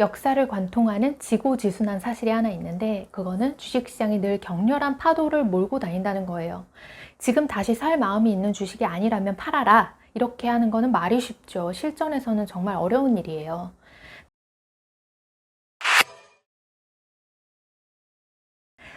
역사를 관통하는 지고지순한 사실이 하나 있는데 그거는 주식시장이 늘 격렬한 파도를 몰고 다닌다는 거예요. 지금 다시 살 마음이 있는 주식이 아니라면 팔아라. 이렇게 하는 거는 말이 쉽죠. 실전에서는 정말 어려운 일이에요.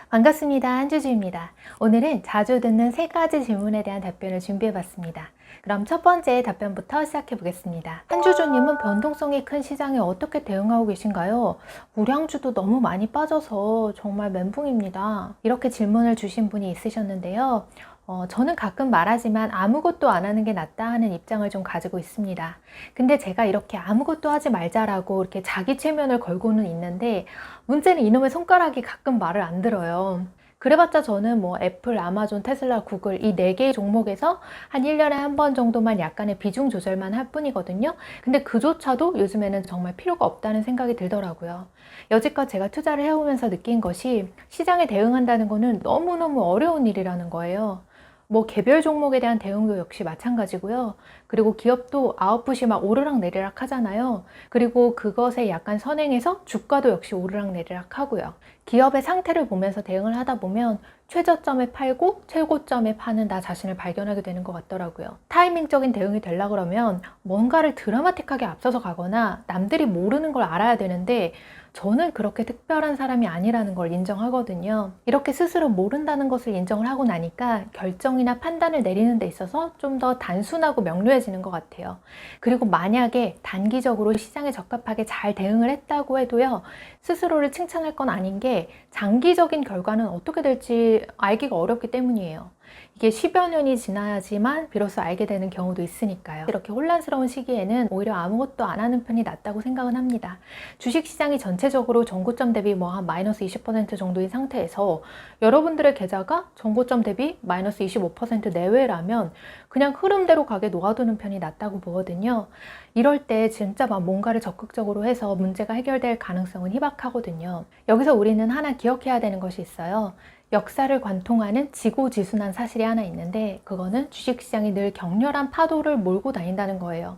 반갑습니다. 한주주입니다. 오늘은 자주 듣는 세 가지 질문에 대한 답변을 준비해 봤습니다. 그럼 첫 번째 답변부터 시작해 보겠습니다. 한주주님은 변동성이 큰 시장에 어떻게 대응하고 계신가요? 우량주도 너무 많이 빠져서 정말 멘붕입니다. 이렇게 질문을 주신 분이 있으셨는데요. 어, 저는 가끔 말하지만 아무것도 안 하는 게 낫다 하는 입장을 좀 가지고 있습니다. 근데 제가 이렇게 아무것도 하지 말자라고 이렇게 자기 최면을 걸고는 있는데 문제는 이놈의 손가락이 가끔 말을 안 들어요. 그래봤자 저는 뭐 애플, 아마존, 테슬라, 구글 이 네 개의 종목에서 한 1년에 한 번 정도만 약간의 비중 조절만 할 뿐이거든요. 근데 그조차도 요즘에는 정말 필요가 없다는 생각이 들더라고요. 여지껏 제가 투자를 해오면서 느낀 것이 시장에 대응한다는 거는 너무너무 어려운 일이라는 거예요. 뭐 개별 종목에 대한 대응도 역시 마찬가지고요. 그리고 기업도 아웃풋이 막 오르락 내리락 하잖아요. 그리고 그것에 약간 선행해서 주가도 역시 오르락 내리락 하고요. 기업의 상태를 보면서 대응을 하다 보면 최저점에 팔고 최고점에 파는 나 자신을 발견하게 되는 것 같더라고요. 타이밍적인 대응이 되려 그러면 뭔가를 드라마틱하게 앞서서 가거나 남들이 모르는 걸 알아야 되는데 저는 그렇게 특별한 사람이 아니라는 걸 인정하거든요. 이렇게 스스로 모른다는 것을 인정을 하고 나니까 결정이나 판단을 내리는 데 있어서 좀 더 단순하고 명료해 지는 것 같아요. 그리고 만약에 단기적으로 시장에 적합하게 잘 대응을 했다고 해도요, 스스로를 칭찬할 건 아닌 게 장기적인 결과는 어떻게 될지 알기가 어렵기 때문이에요. 이게 10여 년이 지나야지만 비로소 알게 되는 경우도 있으니까요. 이렇게 혼란스러운 시기에는 오히려 아무것도 안 하는 편이 낫다고 생각은 합니다. 주식시장이 전체적으로 전고점 대비 뭐 한 마이너스 20% 정도인 상태에서 여러분들의 계좌가 전고점 대비 마이너스 25% 내외라면 그냥 흐름대로 가게 놓아두는 편이 낫다고 보거든요. 이럴 때 진짜 막 뭔가를 적극적으로 해서 문제가 해결될 가능성은 희박하거든요. 여기서 우리는 하나 기억해야 되는 것이 있어요. 역사를 관통하는 지고지순한 사실이 하나 있는데 그거는 주식시장이 늘 격렬한 파도를 몰고 다닌다는 거예요.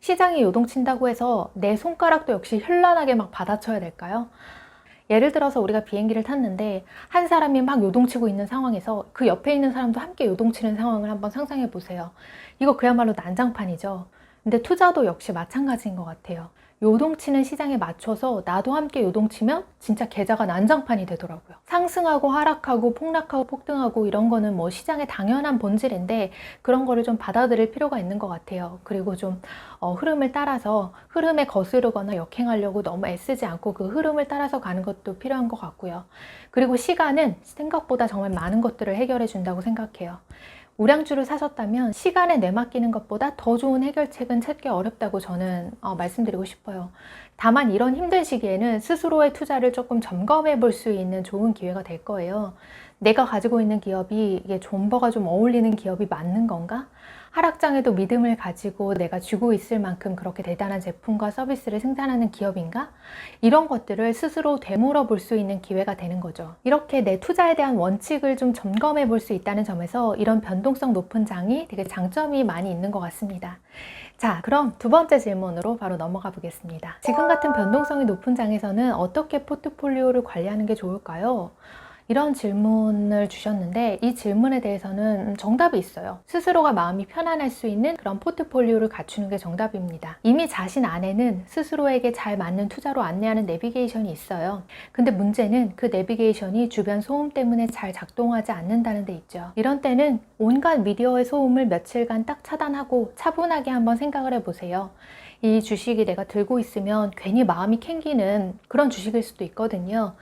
시장이 요동친다고 해서 내 손가락도 역시 현란하게 막 받아쳐야 될까요? 예를 들어서 우리가 비행기를 탔는데 한 사람이 막 요동치고 있는 상황에서 그 옆에 있는 사람도 함께 요동치는 상황을 한번 상상해 보세요. 이거 그야말로 난장판이죠. 근데 투자도 역시 마찬가지인 것 같아요. 요동치는 시장에 맞춰서 나도 함께 요동치면 진짜 계좌가 난장판이 되더라고요. 상승하고 하락하고 폭락하고 폭등하고 이런 거는 뭐 시장의 당연한 본질인데 그런 거를 좀 받아들일 필요가 있는 것 같아요. 그리고 좀 어, 흐름을 따라서 흐름에 거스르거나 역행하려고 너무 애쓰지 않고 그 흐름을 따라서 가는 것도 필요한 것 같고요. 그리고 시간은 생각보다 정말 많은 것들을 해결해 준다고 생각해요. 우량주를 사셨다면 시간에 내맡기는 것보다 더 좋은 해결책은 찾기 어렵다고 저는 어, 말씀드리고 싶어요. 다만 이런 힘든 시기에는 스스로의 투자를 조금 점검해 볼 수 있는 좋은 기회가 될 거예요. 내가 가지고 있는 기업이 이게 존버가 좀 어울리는 기업이 맞는 건가? 하락장에도 믿음을 가지고 내가 주고 있을 만큼 그렇게 대단한 제품과 서비스를 생산하는 기업인가? 이런 것들을 스스로 되물어 볼 수 있는 기회가 되는 거죠. 이렇게 내 투자에 대한 원칙을 좀 점검해 볼 수 있다는 점에서 이런 변동성 높은 장이 되게 장점이 많이 있는 것 같습니다. 자, 그럼 두 번째 질문으로 바로 넘어가 보겠습니다. 지금 같은 변동성이 높은 장에서는 어떻게 포트폴리오를 관리하는 게 좋을까요? 이런 질문을 주셨는데 이 질문에 대해서는 정답이 있어요. 스스로가 마음이 편안할 수 있는 그런 포트폴리오를 갖추는 게 정답입니다. 이미 자신 안에는 스스로에게 잘 맞는 투자로 안내하는 내비게이션이 있어요. 근데 문제는 그 내비게이션이 주변 소음 때문에 잘 작동하지 않는다는 데 있죠. 이런 때는 온갖 미디어의 소음을 며칠간 딱 차단하고 차분하게 한번 생각을 해보세요. 이 주식이 내가 들고 있으면 괜히 마음이 캥기는 그런 주식일 수도 있거든요.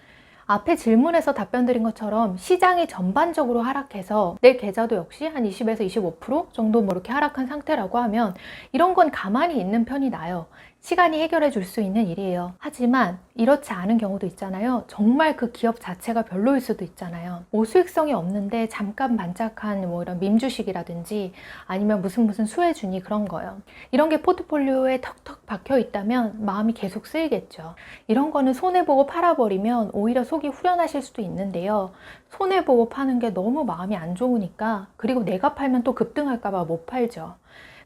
앞에 질문에서 답변 드린 것처럼 시장이 전반적으로 하락해서 내 계좌도 역시 한 20에서 25% 정도 뭐 이렇게 하락한 상태라고 하면 이런 건 가만히 있는 편이 나요. 시간이 해결해 줄 수 있는 일이에요. 하지만 이렇지 않은 경우도 있잖아요. 정말 그 기업 자체가 별로일 수도 있잖아요. 뭐 수익성이 없는데 잠깐 반짝한 뭐 이런 밈주식이라든지 아니면 무슨 무슨 수혜주니 그런 거요. 이런 게 포트폴리오에 턱턱 박혀 있다면 마음이 계속 쓰이겠죠. 이런 거는 손해보고 팔아버리면 오히려 속이 후련하실 수도 있는데요. 손해보고 파는 게 너무 마음이 안 좋으니까 그리고 내가 팔면 또 급등할까봐 못 팔죠.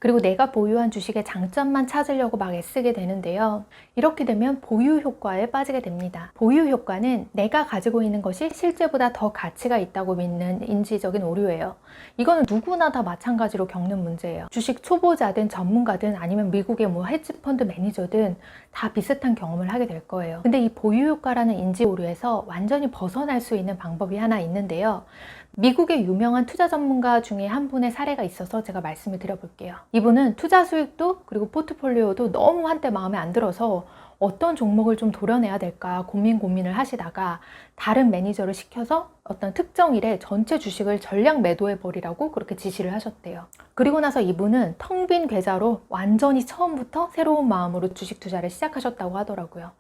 그리고 내가 보유한 주식의 장점만 찾으려고 막 애쓰게 되는데요. 이렇게 되면 보유 효과에 빠지게 됩니다. 보유 효과는 내가 가지고 있는 것이 실제보다 더 가치가 있다고 믿는 인지적인 오류예요. 이거는 누구나 다 마찬가지로 겪는 문제예요. 주식 초보자든 전문가든 아니면 미국의 뭐 헤지펀드 매니저든 다 비슷한 경험을 하게 될 거예요. 근데 이 보유 효과라는 인지 오류에서 완전히 벗어날 수 있는 방법이 하나 있는데요. 미국의 유명한 투자 전문가 중에 한 분의 사례가 있어서 제가 말씀을 드려볼게요. 이분은 투자 수익도 그리고 포트폴리오도 너무 한때 마음에 안 들어서 어떤 종목을 좀 도려내야 될까 고민 고민을 하시다가 다른 매니저를 시켜서 어떤 특정 일에 전체 주식을 전량 매도해 버리라고 그렇게 지시를 하셨대요. 그리고 나서 이분은 텅 빈 계좌로 완전히 처음부터 새로운 마음으로 주식 투자를 시작하셨다고 하더라고요.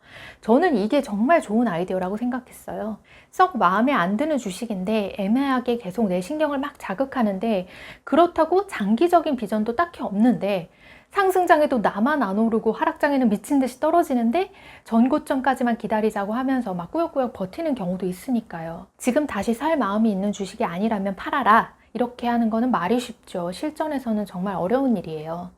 저는 이게 정말 좋은 아이디어라고 생각했어요. 썩 마음에 안 드는 주식인데 애매하게 계속 내 신경을 막 자극하는데 그렇다고 장기적인 비전도 딱히 없는데 상승장에도 나만 안 오르고 하락장에는 미친 듯이 떨어지는데 전고점까지만 기다리자고 하면서 막 꾸역꾸역 버티는 경우도 있으니까요. 지금 다시 살 마음이 있는 주식이 아니라면 팔아라. 이렇게 하는 거는 말이 쉽죠. 실전에서는 정말 어려운 일이에요.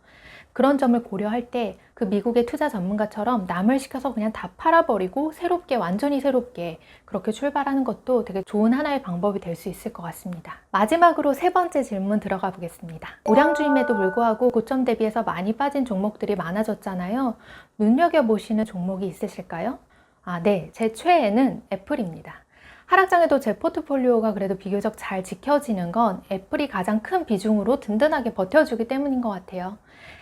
그런 점을 고려할 때 그 미국의 투자 전문가처럼 남을 시켜서 그냥 다 팔아버리고 새롭게 완전히 새롭게 그렇게 출발하는 것도 되게 좋은 하나의 방법이 될 수 있을 것 같습니다. 마지막으로 세 번째 질문 들어가 보겠습니다. 우량주임에도 불구하고 고점 대비해서 많이 빠진 종목들이 많아졌잖아요. 눈여겨보시는 종목이 있으실까요? 아, 네. 제 최애는 애플입니다. 하락장에도 제 포트폴리오가 그래도 비교적 잘 지켜지는 건 애플이 가장 큰 비중으로 든든하게 버텨주기 때문인 것 같아요.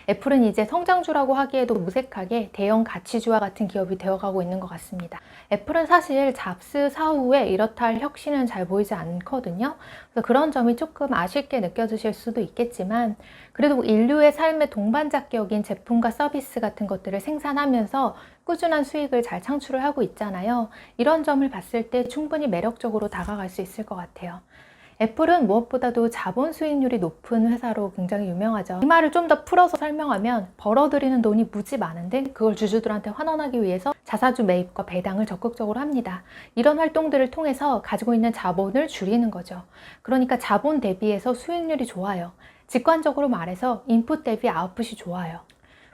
애플은 이제 성장주라고 하기에도 무색하게 대형 가치주와 같은 기업이 되어가고 있는 것 같습니다. 애플은 사실 잡스 사후에 이렇다 할 혁신은 잘 보이지 않거든요. 그래서 그런 점이 조금 아쉽게 느껴지실 수도 있겠지만 그래도 인류의 삶의 동반자격인 제품과 서비스 같은 것들을 생산하면서 꾸준한 수익을 잘 창출을 하고 있잖아요. 이런 점을 봤을 때 충분히 매력적으로 다가갈 수 있을 것 같아요. 애플은 무엇보다도 자본 수익률이 높은 회사로 굉장히 유명하죠. 이 말을 좀 더 풀어서 설명하면 벌어들이는 돈이 무지 많은데 그걸 주주들한테 환원하기 위해서 자사주 매입과 배당을 적극적으로 합니다. 이런 활동들을 통해서 가지고 있는 자본을 줄이는 거죠. 그러니까 자본 대비해서 수익률이 좋아요. 직관적으로 말해서 인풋 대비 아웃풋이 좋아요.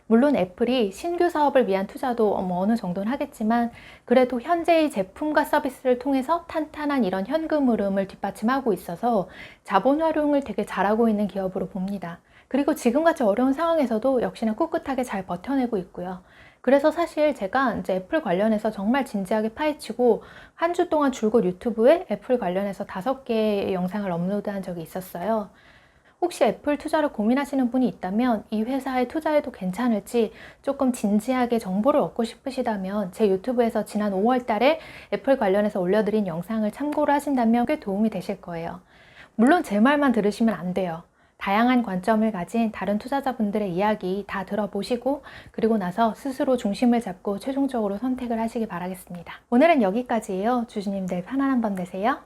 물론 애플이 신규 사업을 위한 투자도 뭐 어느 정도는 하겠지만 그래도 현재의 제품과 서비스를 통해서 탄탄한 이런 현금 흐름을 뒷받침하고 있어서 자본 활용을 되게 잘하고 있는 기업으로 봅니다. 그리고 지금같이 어려운 상황에서도 역시나 꿋꿋하게 잘 버텨내고 있고요. 그래서 사실 제가 이제 애플 관련해서 정말 진지하게 파헤치고 한 주 동안 줄곧 유튜브에 애플 관련해서 다섯 개의 영상을 업로드한 적이 있었어요. 혹시 애플 투자를 고민하시는 분이 있다면 이 회사에 투자해도 괜찮을지 조금 진지하게 정보를 얻고 싶으시다면 제 유튜브에서 지난 5월 달에 애플 관련해서 올려드린 영상을 참고를 하신다면 꽤 도움이 되실 거예요. 물론 제 말만 들으시면 안 돼요. 다양한 관점을 가진 다른 투자자분들의 이야기 다 들어보시고 그리고 나서 스스로 중심을 잡고 최종적으로 선택을 하시기 바라겠습니다. 오늘은 여기까지예요. 주주님들 편안한 밤 되세요.